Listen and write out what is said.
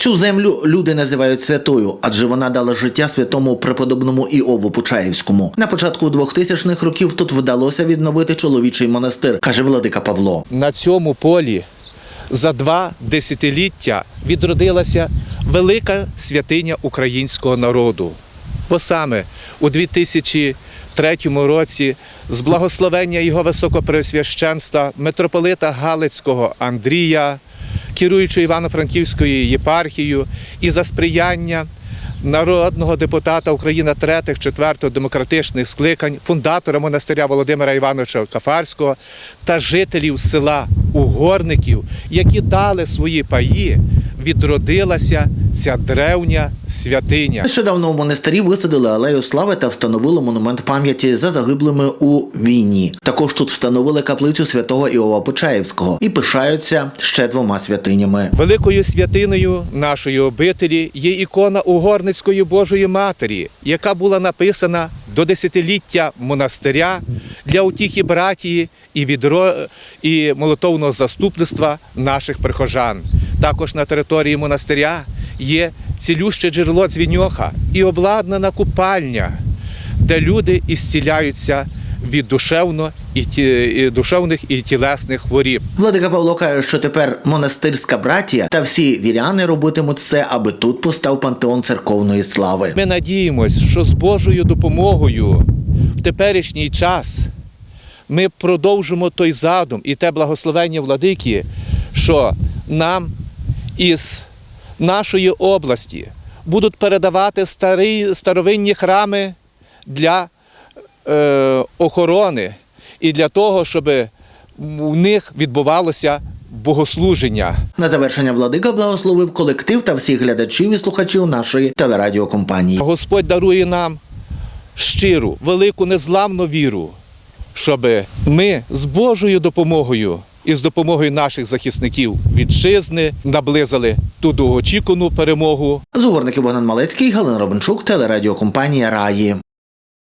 Цю землю люди називають святою, адже вона дала життя святому преподобному Іову Почаївському. На початку 2000-х років тут вдалося відновити чоловічий монастир, каже владика Павло. на цьому полі за два десятиліття відродилася велика святиня українського народу. Бо саме у 2003 році з благословення його високопреосвященства митрополита Галицького Андрія, керуючого Івано-Франківською єпархією, і за сприяння народного депутата України третих, четвертого демократичних скликань, фундатора монастиря Володимира Івановича Кафарського та жителів села Угорників, які дали свої паї, відродилася ця древня святиня. Нещодавно у монастирі висадили алею слави та встановили монумент пам'яті за загиблими у війні. Також тут встановили каплицю святого Іова Почаївського і пишаються ще двома святинями. Великою святиною нашої обителі є ікона Угорницької Божої Матері, яка була написана до десятиліття монастиря для утіхи братії і відро і молитовного заступництва наших прихожан. Також на території монастиря є цілюще джерело дзвіньоха і обладнана купальня, де люди ісціляються від душевно і ті, і душевних і тілесних хворіб. Владика Павло каже, що тепер монастирська братія та всі віряни робитимуть все, аби тут постав пантеон церковної слави. Ми надіємось, що з Божою допомогою в теперішній час ми продовжимо той задум і те благословення владики, що нам із нашої області будуть передавати старі, старовинні храми для е, охорони і для того, щоб у них відбувалося богослуження. На завершення владика благословив колектив та всіх глядачів і слухачів нашої телерадіокомпанії. Господь дарує нам щиру, велику незламну віру, щоб ми з Божою допомогою і з допомогою наших захисників вітчизни наблизили ту довгоочікувану перемогу З Богдан Малецький, Галина Робенчук, телерадіокомпанія Раї.